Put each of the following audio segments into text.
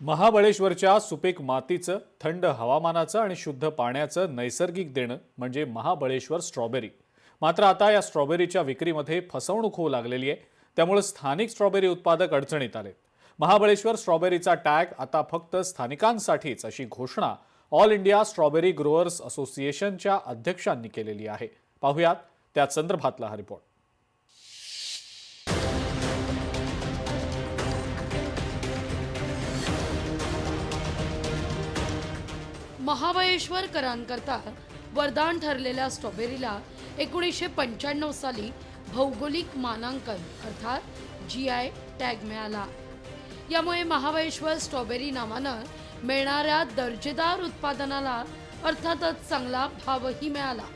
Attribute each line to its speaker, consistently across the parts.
Speaker 1: महाबळेश्वरच्या सुपीक मातीचं थंड हवामानाचं आणि शुद्ध पाण्याचं नैसर्गिक देणं म्हणजे महाबळेश्वर स्ट्रॉबेरी. मात्र आता या स्ट्रॉबेरीच्या विक्रीमध्ये फसवणूक होऊ लागलेली आहे. त्यामुळे स्थानिक स्ट्रॉबेरी उत्पादक अडचणीत आले. महाबळेश्वर स्ट्रॉबेरीचा टॅग आता फक्त स्थानिकांसाठीच अशी घोषणा ऑल इंडिया स्ट्रॉबेरी ग्रोअर्स असोसिएशनच्या अध्यक्षांनी केलेली आहे. पाहुयात त्या संदर्भातला हा रिपोर्ट.
Speaker 2: महाबळेश्वरकरांकरता वरदान ठरलेल्या स्ट्रॉबेरीला एकोणीसशे पंच्याण्णव साली भौगोलिक मानांकन अर्थात जी आय टॅग मिळाला. यामुळे महाबळेश्वर स्ट्रॉबेरी नावानं मिळणाऱ्या दर्जेदार उत्पादनाला अर्थातच चांगला भावही मिळाला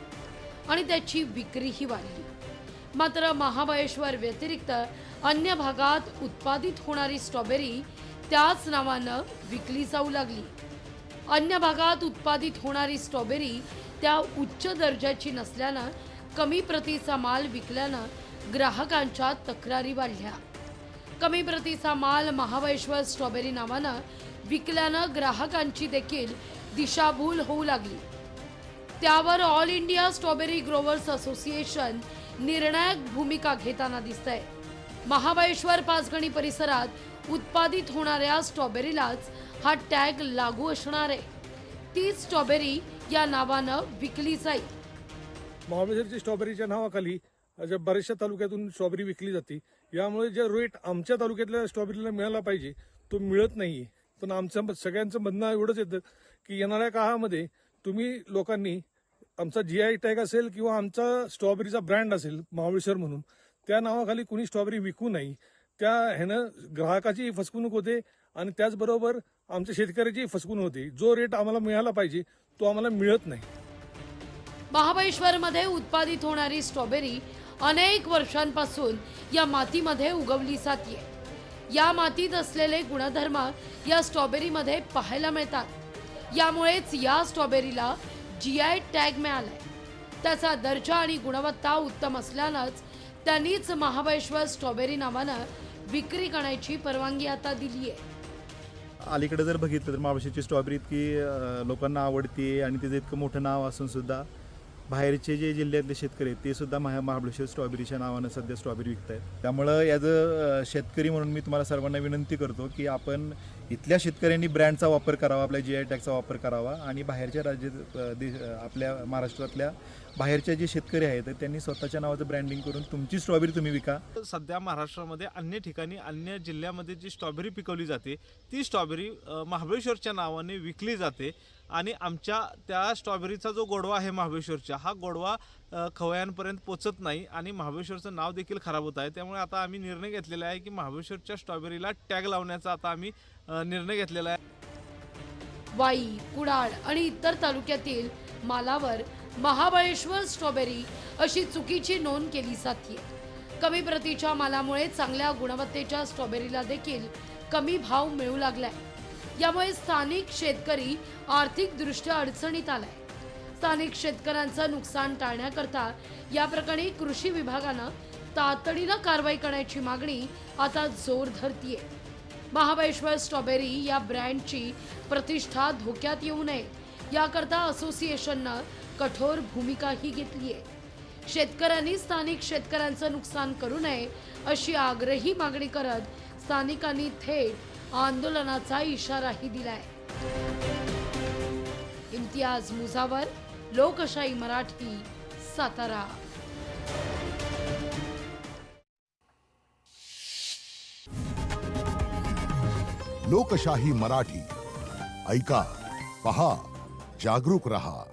Speaker 2: आणि त्याची विक्रीही वाढली. मात्र महाबळेश्वर व्यतिरिक्त अन्य भागात उत्पादित होणारी स्ट्रॉबेरी त्याच नावानं विकली जाऊ लागली. अन्य भागात उत्पादित होणारी स्ट्रॉबेरी त्या उच्च दर्जाची नसल्यानं कमी प्रतीचा माल विकल्यानं ग्राहकांच्या तक्रारी वाढल्या. कमी प्रतीचा माल महाबळेश्वर स्ट्रॉबेरी नावानं विकल्यानं ग्राहकांची देखील दिशाभूल होऊ लागली. त्यावर All India Strawberry Growers Association निर्णायक भूमिका घेताना दिसतंय. महाबळेश्वर पाचगणी परिसरात उत्पादित होणाऱ्या स्ट्रॉबेरीलाच हा टॅग लागू असणार आहे. ती स्ट्रॉबेरी या नावानं विकली जाईल.
Speaker 3: महाबळेश्वरची स्ट्रॉबेरीच्या नावाखाली ज्या बऱ्याचशा तालुक्यातून स्ट्रॉबेरी विकली जाते. यामुळे जे रेट आमच्या तालुक्यातल्या स्ट्रॉबेरीला मिळाला पाहिजे तो मिळत नाही पण आमचं सगळ्यांचं म्हणणं एवढंच येतं की येणाऱ्या काळामध्ये तुम्ही लोकांनी आमचा जी आय टॅग असेल किंवा आमचा स्ट्रॉबेरीचा ब्रँड असेल महाबळेश्वर म्हणून त्या नावाखाली कुणी स्ट्रॉबेरी विकू नाही. त्या ह्यानं ग्राहकाची फसवणूक होते आणि त्याचबरोबर आमच्या शेतकऱ्याची फसवणूक होते. जो रेट आम्हाला मिळाला पाहिजे तो आम्हाला मिळत नाही.
Speaker 2: महाबळेश्वरमध्ये उत्पादित होणारी स्ट्रॉबेरी अनेक वर्षांपासून या मातीमध्ये उगवली जाते या मातीत असलेले गुणधर्म या स्ट्रॉबेरीमध्ये पाहायला मिळतात. यामुळेच या स्ट्रॉबेरीला जी आय टॅग मिळालाय. त्याचा दर्जा आणि गुणवत्ता उत्तम असल्यानंच त्यांनीच महाबळेश्वर स्ट्रॉबेरी नावानं विक्री करण्याची परवानगी आता दिली आहे.
Speaker 4: अलीकडे जर बघितलं तर मावशीची स्ट्रॉबेरी इतकी लोकांना आवडते आणि तिचं इतकं मोठं नाव असून सुद्धा बाहेरचे जे जिल्ह्यातले शेतकरी आहेत ते सुद्धा महा महाबळेश्वर स्ट्रॉबेरीच्या नावानं सध्या स्ट्रॉबेरी विकत आहेत त्यामुळं याचं अ शेतकरी म्हणून मी तुम्हाला सर्वांना विनंती करतो की आपण इथल्या शेतकऱ्यांनी ब्रँडचा वापर करावा आपल्या जी आय टॅगचा वापर करावा आणि बाहेरच्या राज्यात दे- आपल्या महाराष्ट्रातल्या बाहेरच्या जे शेतकरी आहेत त्यांनी स्वतःच्या नावाचं ब्रँडिंग करून तुमची स्ट्रॉबेरी तुम्ही विका.
Speaker 5: सध्या महाराष्ट्रामध्ये अन्य ठिकाणी अन्य जिल्ह्यामध्ये जी स्ट्रॉबेरी पिकवली जाते ती स्ट्रॉबेरी महाबळेश्वरच्या नावाने विकली जाते. आणि आमच्या त्या स्ट्रॉबेरीचा जो गोडवा आहे महाबळेश्वरच्या हा गोडवा खवयांपर्यंत पोचत नाही आणि महाबळेश्वरचं नाव देखील खराब होत आहे. त्यामुळे आता आम्ही निर्णय घेतलेला आहे की महाबळेश्वरच्या स्ट्रॉबेरीला टॅग लावण्याचा आता आम्ही निर्णय घेतलेला आहे.
Speaker 2: वाई कुडाळ आणि इतर तालुक्यातील मालावर महाबळेश्वर स्ट्रॉबेरी अशी चुकीची नोंद केली जाते. कमी प्रतीच्या मालामुळे चांगल्या गुणवत्तेच्या स्ट्रॉबेरीला देखील कमी भाव मिळू लागलाय. यामुळे स्थानिक शेतकरी आर्थिकदृष्ट्या अडचणीत आलाय. स्थानिक शेतकऱ्यांचं नुकसान टाळण्याकरता या प्रकरणी कृषी विभागानं तातडीनं कारवाई करण्याची मागणी आता जोर धरतीये. महाबळेश्वर स्ट्रॉबेरी या ब्रँडची प्रतिष्ठा धोक्यात येऊ नये याकरता असोसिएशननं कठोर भूमिकाही घेतली आहे शेतकऱ्यांनी स्थानिक शेतकऱ्यांचं नुकसान करू नये अशी आग्रही मागणी करत स्थानिकांनी थेट आंदोलनाचा इशाराही दिलाय. इम्तियाज मुजावर लोकशाही मराठी सातारा.
Speaker 6: लोकशाही मराठी. ऐका पहा जागरूक रहा.